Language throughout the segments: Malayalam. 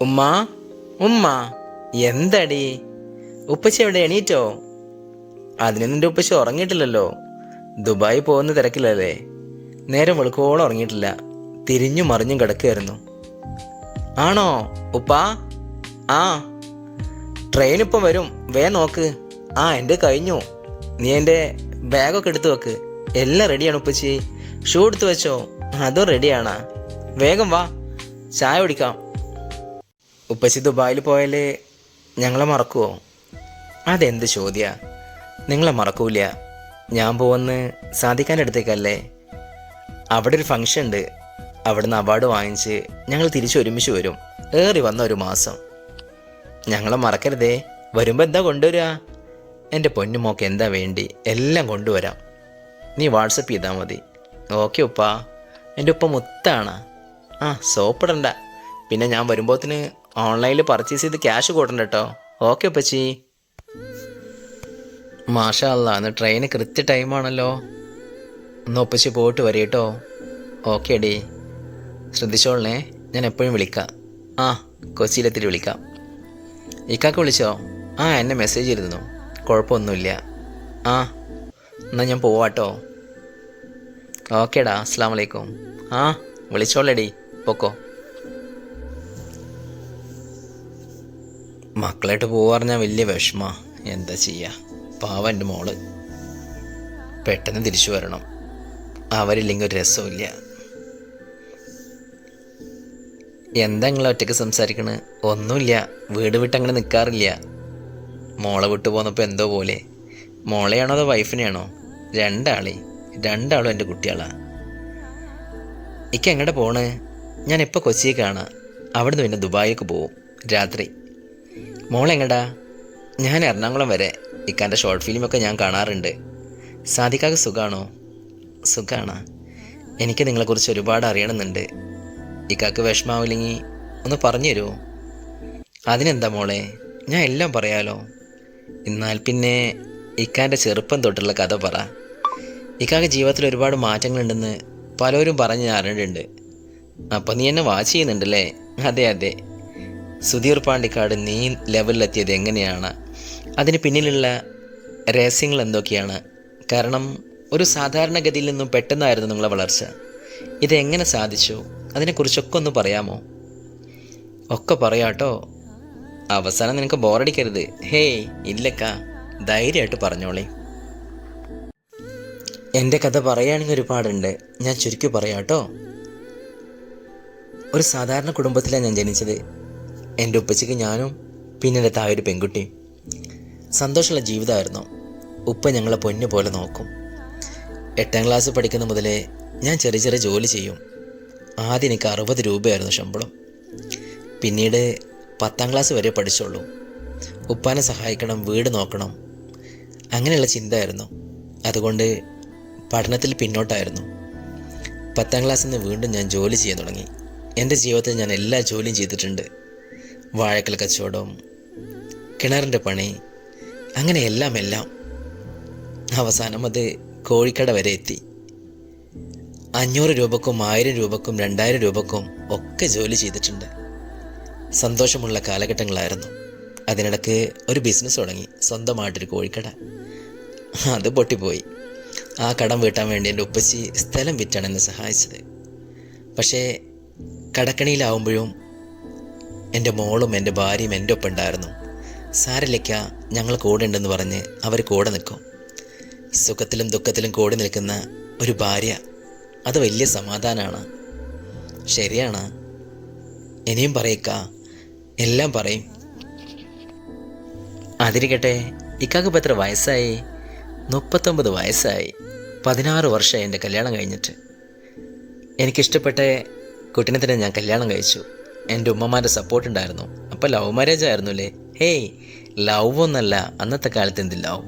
ഉമ്മ ഉമ്മ എന്തടി? ഉപ്പച്ചി എവിടെ എണീറ്റോ? അതിന് നിന്റെ ഉപ്പച്ചി ഉറങ്ങിയിട്ടില്ലല്ലോ. ദുബായി പോകുന്ന തിരക്കില്ലല്ലേ നേരം വെളുക്കോളം ഉറങ്ങിയിട്ടില്ല. തിരിഞ്ഞു മറിഞ്ഞും കിടക്കുകയായിരുന്നു ആണോ ഉപ്പാ? ആ ട്രെയിൻ ഇപ്പം വരും. വേ നോക്ക്. ആ എന്റെ കഴിഞ്ഞു. നീ എന്റെ ബാഗൊക്കെ എടുത്തു വെക്ക്. എല്ലാം റെഡിയാണ് ഉപ്പച്ചി. ഷൂ എടുത്തു വെച്ചോ. അതും റെഡിയാണ്. വേഗം വാ. ചായ കുടിക്കാം. ഉപ്പച്ചി ദുബായിൽ പോയാലേ ഞങ്ങളെ മറക്കുമോ അതെന്ത് ചോദ്യ? നിങ്ങളെ മറക്കൂല. ഞാൻ പോകുന്ന സാധിക്കാന്റെ അടുത്തേക്കല്ലേ? അവിടെ ഒരു ഫംഗ്ഷൻ ഉണ്ട്. അവിടുന്ന് അവാർഡ് വാങ്ങിച്ച് ഞങ്ങൾ തിരിച്ച് ഒരുമിച്ച് വരും. ഏറി വന്ന ഒരു മാസം. ഞങ്ങളെ മറക്കരുതേ. വരുമ്പോൾ എന്താ കൊണ്ടുവരിക എന്റെ പൊന്നുമോക്ക് എന്താ വേണ്ടി? എല്ലാം കൊണ്ടുവരാം. നീ വാട്സപ്പ് ചെയ്താൽ മതി. ഓക്കെ ഉപ്പാ. എന്റെ ഉപ്പ മുത്താണ്. ആ സോപ്പിടണ്ട. പിന്നെ ഞാൻ വരുമ്പോത്തിന് ഓൺലൈനിൽ പർച്ചേസ് ചെയ്ത് ക്യാഷ് കൂട്ടണ്ട കേട്ടോ ഓക്കെ ഉപ്പച്ചി. മാഷാ അല്ല അന്ന് ട്രെയിന് കൃത്യ ടൈമാണല്ലോ ഒന്ന് ഒപ്പിച്ച് പോയിട്ട് വരും കേട്ടോ ഓക്കെ ഡി. ശ്രദ്ധിച്ചോളണേ ഞാൻ എപ്പോഴും വിളിക്കാം. ആ കൊച്ചിയിലെത്തിയിട്ട് വിളിക്കാം. ഇക്കാക്ക് വിളിച്ചോ? ആ എന്നെ മെസ്സേജ് ചെയ്തിരുന്നു കുഴപ്പമൊന്നുമില്ല. ആ എന്നാൽ ഞാൻ പോവാട്ടോ ഓക്കേടാ അസ്സാം വലൈക്കും ആ വിളിച്ചോളേ വിളിച്ചോളേടി. പൊക്കോ. മക്കളായിട്ട് പോവാ വലിയ വിഷമ. എന്താ ചെയ്യുക പാവ എന്റെ മോൾ. പെട്ടെന്ന് തിരിച്ചു വരണം. അവരില്ലെങ്കിൽ ഒരു രസമില്ല എന്താ നിങ്ങൾ ഒറ്റയ്ക്ക് സംസാരിക്കണ്? ഒന്നുമില്ല. വീട് വിട്ട് അങ്ങനെ നിൽക്കാറില്ല മോളെ വിട്ടു പോന്നപ്പോൾ എന്തോ പോലെ. മോളെയാണോ അതോ വൈഫിനെയാണോ? രണ്ടാളെ. രണ്ടാളും എന്റെ കുട്ടികളാ. ഇക്ക് എങ്ങോട്ട് പോണേ? ഞാൻ ഇപ്പോൾ കൊച്ചിയെ കാണാം? അവിടുന്ന് പിന്നെ ദുബായിക്ക് പോവും. രാത്രി മോളെങ്ങടാ ഞാൻ എറണാകുളം വരെ ഇക്കാന്റെ ഷോർട്ട് ഫിലിമൊക്കെ ഞാൻ കാണാറുണ്ട്. സാധിക്കാക്ക് സുഖാണോ? സുഖാണ. എനിക്ക് നിങ്ങളെക്കുറിച്ച് ഒരുപാട് അറിയണമെന്നുണ്ട്. ഇക്കാക്ക് വിഷമാവില്ലെങ്കിൽ ഒന്ന് പറഞ്ഞു തരുമോ അതിനെന്താ മോളെ? ഞാൻ എല്ലാം പറയാലോ? എന്നാൽ പിന്നെ ഇക്കാന്റെ ചെറുപ്പം തൊട്ടുള്ള കഥ പറ. ഇക്കാക്ക് ജീവിതത്തിൽ ഒരുപാട് മാറ്റങ്ങളുണ്ടെന്ന് പലരും പറഞ്ഞ് അറിഞ്ഞിട്ടുണ്ട്. അപ്പം നീ എന്നെ വാച്ച് ചെയ്യുന്നുണ്ടല്ലേ? അതെ അതെ. സുധീർ പാണ്ടിക്കാട് നീ ലെവലിലെത്തിയത് എങ്ങനെയാണ്? അതിന് പിന്നിലുള്ള രഹസ്യങ്ങൾ എന്തൊക്കെയാണ്? കാരണം ഒരു സാധാരണഗതിയിൽ നിന്നും പെട്ടെന്നായിരുന്നു നിങ്ങളെ വളർച്ച. ഇതെങ്ങനെ സാധിച്ചു? അതിനെക്കുറിച്ചൊക്കെ ഒന്ന് പറയാമോ? ഒക്കെ പറയാട്ടോ. അവസാനം നിനക്ക് ബോറടിക്കരുത്. ഹേയ് ഇല്ലക്ക. ധൈര്യമായിട്ട് പറഞ്ഞോളേ. എന്റെ കഥ പറയുകയാണെങ്കിൽ ഒരുപാടുണ്ട്. ഞാൻ ചുരുക്കി പറയാട്ടോ. ഒരു സാധാരണ കുടുംബത്തിലാണ് ഞാൻ ജനിച്ചത്. എന്റെ ഉപ്പച്ചയ്ക്ക് ഞാനും പിന്നെ എന്റെ താഴെ ഒരു പെൺകുട്ടിയും സന്തോഷമുള്ള ജീവിതമായിരുന്നു. ഉപ്പ ഞങ്ങളെ പൊന്നു പോലെ നോക്കും. എട്ടാം ക്ലാസ് പഠിക്കുന്ന മുതലേ ഞാൻ ചെറിയ ചെറിയ ജോലി ചെയ്യും. ആദ്യം എനിക്ക് അറുപത് രൂപയായിരുന്നു ശമ്പളം. പിന്നീട് പത്താം ക്ലാസ് വരെ പഠിച്ചുള്ളൂ ഉപ്പാനെ സഹായിക്കണം വീട് നോക്കണം. അങ്ങനെയുള്ള ചിന്തയായിരുന്നു അതുകൊണ്ട് പഠനത്തിൽ പിന്നോട്ടായിരുന്നു. പത്താം ക്ലാസ്സിൽ നിന്ന് വീണ്ടും ഞാൻ ജോലി ചെയ്യാൻ തുടങ്ങി. എന്റെ ജീവിതത്തിൽ ഞാൻ എല്ലാ ജോലിയും ചെയ്തിട്ടുണ്ട്. വാഴക്കൽ കച്ചവടം കിണറിന്റെ പണി അങ്ങനെ എല്ലാം എല്ലാം. അവസാനം അത് കോഴിക്കട വരെ എത്തി. അഞ്ഞൂറ് രൂപക്കും ആയിരം രൂപക്കും രണ്ടായിരം രൂപക്കും ഒക്കെ ജോലി ചെയ്തിട്ടുണ്ട്. സന്തോഷമുള്ള കാലഘട്ടങ്ങളായിരുന്നു. അതിനിടക്ക് ഒരു ബിസിനസ് തുടങ്ങി. സ്വന്തമായിട്ടൊരു കോഴിക്കട. അത് പൊട്ടിപ്പോയി. ആ കടം വീട്ടാൻ വേണ്ടി എന്റെ ഉപ്പച്ചി സ്ഥലം വിറ്റാണ് എന്നെ സഹായിച്ചത്. പക്ഷേ കടക്കണിയിലാവുമ്പോഴും എന്റെ മോളും എന്റെ ഭാര്യയും എന്റെ ഒപ്പം ഉണ്ടായിരുന്നു. സാരല്ലിക്ക ഞങ്ങൾ കൂടെ ഉണ്ടെന്ന് പറഞ്ഞ് അവർ കൂടെ നിൽക്കും. സുഖത്തിലും ദുഃഖത്തിലും കൂടെ നിൽക്കുന്ന ഒരു ഭാര്യ അത് വലിയ സമാധാനമാണ് ശരിയാണ്. ഇനിയും പറയിക്ക എല്ലാം പറയും. അതിരിക്കട്ടെ ഇക്കാക്ക് ഇപ്പം എത്ര വയസ്സായി? മുപ്പത്തൊമ്പത് വയസ്സായി. പതിനാറ് വർഷമായി എന്റെ കല്യാണം കഴിഞ്ഞിട്ട്. എനിക്കിഷ്ടപ്പെട്ട കുട്ടിനെ തന്നെ ഞാൻ കല്യാണം കഴിച്ചു. എന്റെ ഉമ്മമാരുടെ സപ്പോർട്ട് ഉണ്ടായിരുന്നു. അപ്പോൾ ലവ് മാരേജ് ആയിരുന്നു അല്ലേ ഹേയ് ലവ് ഒന്നല്ല അന്നത്തെ കാലത്ത് എന്ത് ലവ്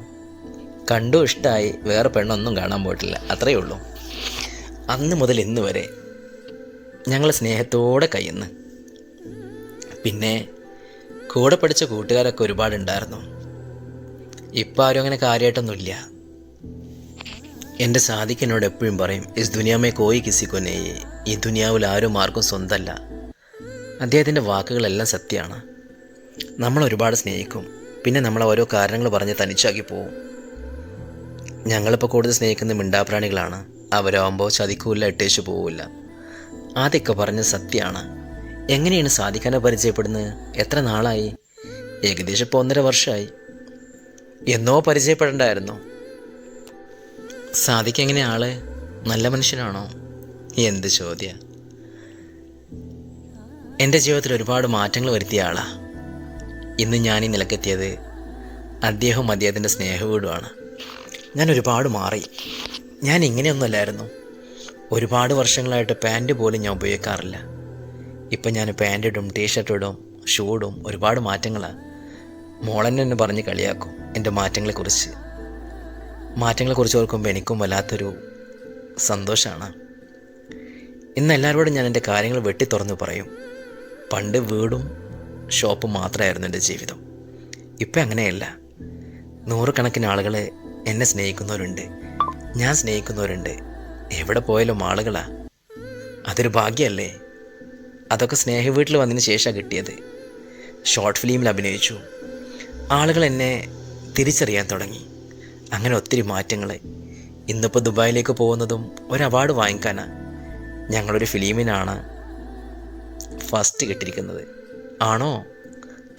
കണ്ടു ഇഷ്ടമായി വേറെ പെണ്ണൊന്നും കാണാൻ പോയിട്ടില്ല അത്രയേ ഉള്ളൂ. അന്ന് മുതൽ ഇന്ന് വരെ ഞങ്ങൾ സ്നേഹത്തോടെ കഴിയുന്നു പിന്നെ കൂടെ പഠിച്ച കൂട്ടുകാരൊക്കെ ഒരുപാടുണ്ടായിരുന്നു ഇപ്പം ആരും അങ്ങനെ കാര്യമായിട്ടൊന്നുമില്ല എന്റെ സാധിക്കനോട് എപ്പോഴും പറയും ഇസ് ദുനിയാമേ കോയി കിസി കൊനേയെ ഈ ദുനിയാവിൽ ആരും ആർക്കും സ്വന്തമല്ല അദ്ദേഹത്തിന്റെ വാക്കുകളെല്ലാം സത്യമാണ്. നമ്മൾ ഒരുപാട് സ്നേഹിക്കും. പിന്നെ നമ്മളെ ഓരോ കാരണങ്ങൾ പറഞ്ഞ് തനിച്ചാക്കി പോവും. ഞങ്ങളിപ്പോൾ കൂടുതൽ സ്നേഹിക്കുന്ന മിണ്ടാപ്രാണികളാണ്. അവരാകുമ്പോൾ ചതിക്കൂല ഇട്ടേച്ചു പോവില്ല. ആദ്യമൊക്കെ പറഞ്ഞ സത്യമാണ്. എങ്ങനെയാണ് സാധിക്കാനെ പരിചയപ്പെടുന്നത്? എത്ര നാളായി? ഏകദേശം ഇപ്പോൾ ഒന്നര വർഷമായി എന്നോ പരിചയപ്പെടണ്ടായിരുന്നോ. സാധിക്കെങ്ങനെ ആൾ? നല്ല മനുഷ്യനാണോ? എന്ത് ചോദ്യ? എന്റെ ജീവിതത്തിൽ ഒരുപാട് മാറ്റങ്ങൾ വരുത്തിയ ആളാണ് ഇന്ന് ഞാൻ ഈ നിലക്കെത്തിയത് അദ്ദേഹവും അദ്ദേഹത്തിന്റെ സ്നേഹവീടുമാണ്. ഞാൻ ഒരുപാട് മാറി. ഞാൻ ഇങ്ങനെയൊന്നുമല്ലായിരുന്നു. ഒരുപാട് വർഷങ്ങളായിട്ട് പാന്റ് പോലും ഞാൻ ഉപയോഗിക്കാറില്ല. ഇപ്പം ഞാൻ പാന്റ് ഇടും ടീഷർട്ട് ഇടും ഷൂ ഇടും ഒരുപാട് മാറ്റങ്ങളാണ് മോളെന്നെ എന്നെ പറഞ്ഞ് കളിയാക്കും എന്റെ മാറ്റങ്ങളെക്കുറിച്ച്. മാറ്റങ്ങളെക്കുറിച്ച് ഓർക്കുമ്പോൾ എനിക്കും വല്ലാത്തൊരു സന്തോഷമാണ് ഇന്ന് എല്ലാവരോടും ഞാൻ എന്റെ കാര്യങ്ങൾ വെട്ടി തുറന്ന് പറയും. പണ്ട് വീടും ഷോപ്പും മാത്രമായിരുന്നു എന്റെ ജീവിതം. ഇപ്പം അങ്ങനെയല്ല. നൂറുകണക്കിന് ആളുകൾ എന്നെ സ്നേഹിക്കുന്നവരുണ്ട്. ഞാൻ സ്നേഹിക്കുന്നവരുണ്ട്. എവിടെ പോയാലും ആളുകളാ. അതൊരു ഭാഗ്യമല്ലേ അതൊക്കെ സ്നേഹ വീട്ടിൽ വന്നതിന് ശേഷമാണ് കിട്ടിയത്. ഷോർട്ട് ഫിലിമിൽ അഭിനയിച്ചു. ആളുകൾ എന്നെ തിരിച്ചറിയാൻ തുടങ്ങി. അങ്ങനെ ഒത്തിരി മാറ്റങ്ങൾ ഇന്നിപ്പോൾ ദുബായിലേക്ക് പോകുന്നതും ഒരു അവാർഡ് വാങ്ങിക്കാനാണ് ഞങ്ങളൊരു ഫിലിമിനാണ് ഫസ്റ്റ് കിട്ടിയിരിക്കുന്നത്. ആണോ?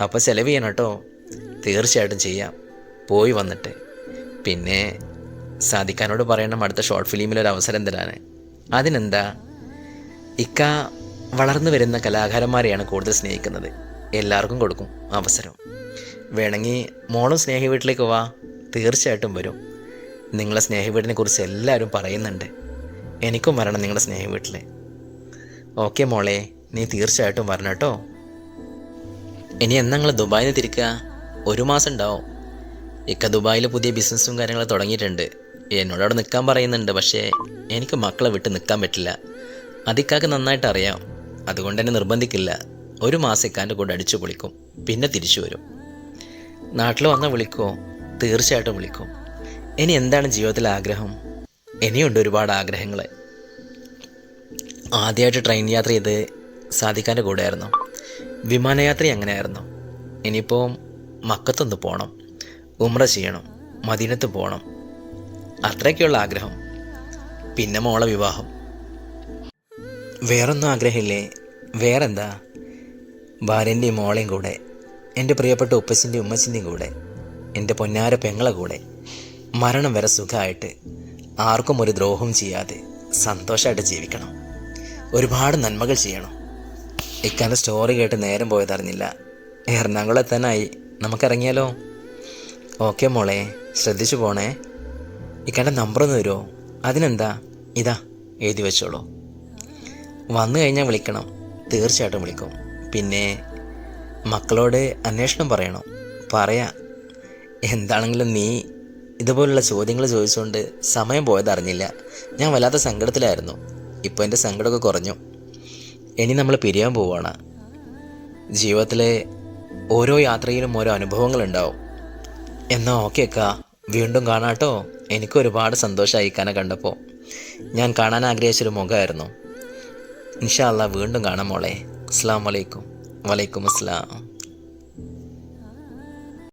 അപ്പോൾ ചിലവ് ചെയ്യണം കേട്ടോ. തീർച്ചയായിട്ടും ചെയ്യാം. പോയി വന്നിട്ട്. പിന്നെ സാധിക്കാനോട് പറയണം അടുത്ത ഷോർട്ട് ഫിലിമിലൊരു അവസരം തരാൻ അതിനെന്താ? ഇക്ക വളർന്നു വരുന്ന കലാകാരന്മാരെയാണ് കൂടുതൽ സ്നേഹിക്കുന്നത്. എല്ലാവർക്കും കൊടുക്കും അവസരം. വേണമെങ്കിൽ മോളും സ്നേഹ വീട്ടിലേക്ക് വാ. തീർച്ചയായിട്ടും വരും. നിങ്ങളെ സ്നേഹ വീടിനെ കുറിച്ച് എല്ലാവരും പറയുന്നുണ്ട്. എനിക്കും വരണം നിങ്ങളുടെ സ്നേഹ വീട്ടിൽ ഓക്കെ മോളെ. നീ തീർച്ചയായിട്ടും വരണം കേട്ടോ. ഇനി എന്നാ നിങ്ങൾ ദുബായിൽ തിരിക്കുക ഒരു മാസം ഉണ്ടാവും. ഇക്ക ദുബായിൽ പുതിയ ബിസിനസ്സും കാര്യങ്ങളും തുടങ്ങിയിട്ടുണ്ട്. എന്നോട് അവിടെ നിൽക്കാൻ പറയുന്നുണ്ട് പക്ഷേ എനിക്ക് മക്കളെ വിട്ട് നിൽക്കാൻ പറ്റില്ല. അതിക്കാക്ക് നന്നായിട്ട് അറിയാം. അതുകൊണ്ട് തന്നെ നിർബന്ധിക്കില്ല. ഒരു മാസം ഇക്കാന്റെ കൂടെ അടിച്ചു പൊളിക്കും. പിന്നെ തിരിച്ചു വരും. നാട്ടിൽ വന്നാൽ വിളിക്കുമോ തീർച്ചയായിട്ടും വിളിക്കും. ഇനി എന്താണ് ജീവിതത്തിലെ ആഗ്രഹം? ഇനിയുണ്ട് ഒരുപാട് ആഗ്രഹങ്ങൾ ആദ്യമായിട്ട് ട്രെയിൻ യാത്ര ചെയ്ത് സാധിക്കാന്റെ കൂടെയായിരുന്നു. വിമാനയാത്ര അങ്ങനെയായിരുന്നു. ഇനിയിപ്പോൾ മക്കത്തൊന്ന് പോകണം ഉമ്ര ചെയ്യണം. മദീനത്ത് പോകണം അത്രയൊക്കെയുള്ള ആഗ്രഹം. പിന്നെ മോളെ വിവാഹം. വേറൊന്നും ആഗ്രഹമില്ലേ? വേറെന്താ? ഭാര്യന്റെയും മോളെയും കൂടെ. എന്റെ പ്രിയപ്പെട്ട ഉപ്പച്ചിന്റെയും ഉമ്മച്ചിന്റെയും കൂടെ. എന്റെ പൊന്നാര പെങ്ങളെ കൂടെ. മരണം വരെ സുഖമായിട്ട് ആർക്കും ഒരു ദ്രോഹവും ചെയ്യാതെ സന്തോഷമായിട്ട് ജീവിക്കണം. ഒരുപാട് നന്മകൾ ചെയ്യണം. ഇക്കാന്റെ സ്റ്റോറി കേട്ട് നേരം പോയതറിഞ്ഞില്ല എറണാകുളം എത്താനായി നമുക്കിറങ്ങിയാലോ? ഓക്കെ മോളെ ശ്രദ്ധിച്ചു പോണേ. ഇക്കാന്റെ നമ്പർ ഒന്ന് തരുമോ അതിനെന്താ? ഇതാ എഴുതി വെച്ചോളൂ. വന്നു കഴിഞ്ഞാൽ വിളിക്കണം. തീർച്ചയായിട്ടും വിളിക്കും. പിന്നെ മക്കളോട് അന്വേഷണം പറയണം. പറയാ എന്താണെങ്കിലും നീ ഇതുപോലുള്ള ചോദ്യങ്ങൾ ചോദിച്ചുകൊണ്ട് സമയം പോയതറിഞ്ഞില്ല ഞാൻ വല്ലാത്ത സങ്കടത്തിലായിരുന്നു. ഇപ്പോൾ എന്റെ സങ്കടമൊക്കെ കുറഞ്ഞു. ഇനി നമ്മൾ പിരിയാൻ പോവുകയാണ് ജീവിതത്തിലെ ഓരോ യാത്രയിലും ഓരോ അനുഭവങ്ങളുണ്ടാവും. എന്നാൽ ഓക്കെ അക്ക. വീണ്ടും കാണാട്ടോ എനിക്ക് ഒരുപാട് സന്തോഷമായി ഇക്കാനെ കണ്ടപ്പോൾ. ഞാൻ കാണാൻ ആഗ്രഹിച്ചൊരു മുഖമായിരുന്നു. ഇൻഷാല്ല വീണ്ടും കാണാം മോളെ. അസ്സാം വലൈക്കും വലൈക്കും അസ്സലാം.